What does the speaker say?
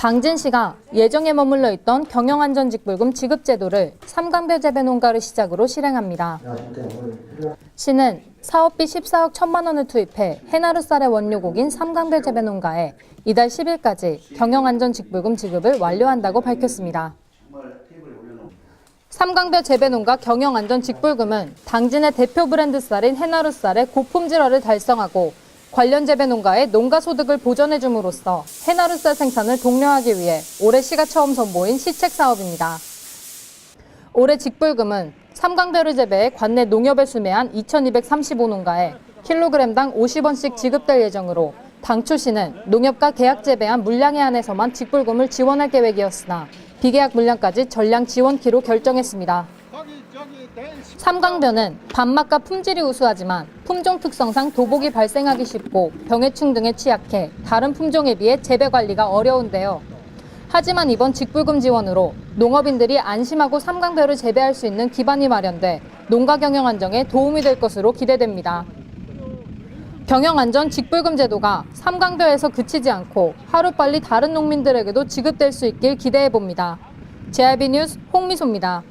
당진 시가 예정에 머물러 있던 경영안전직불금 지급제도를 삼강별 재배 농가를 시작으로 실행합니다. 시는 사업비 14억 1천만 원을 투입해 해나루 쌀의 원료곡인 삼강별 재배 농가에 이달 10일까지 경영안전직불금 지급을 완료한다고 밝혔습니다. 삼강별 재배농가 경영안전직불금은 당진의 대표 브랜드 쌀인 해나루 쌀의 고품질화를 달성하고 관련 재배 농가의 농가 소득을 보전해 줌으로써 해나루 쌀 생산을 독려하기 위해 올해 시가 처음 선보인 시책 사업입니다. 올해 직불금은 삼강별을 재배해 관내 농협에 수매한 2,235농가에 킬로그램당 50원씩 지급될 예정으로 당초 시는 농협과 계약 재배한 물량에 한해서만 직불금을 지원할 계획이었으나 비계약 물량까지 전량 지원키로 결정했습니다. 삼강변은 밥맛과 품질이 우수하지만 품종 특성상 도복이 발생하기 쉽고 병해충 등에 취약해 다른 품종에 비해 재배 관리가 어려운데요. 하지만 이번 직불금 지원으로 농업인들이 안심하고 삼강별을 재배할 수 있는 기반이 마련돼 농가 경영 안정에 도움이 될 것으로 기대됩니다. 경영 안전 직불금 제도가 삼강별에서 그치지 않고 하루빨리 다른 농민들에게도 지급될 수 있길 기대해 봅니다. JRB 뉴스 홍미소입니다.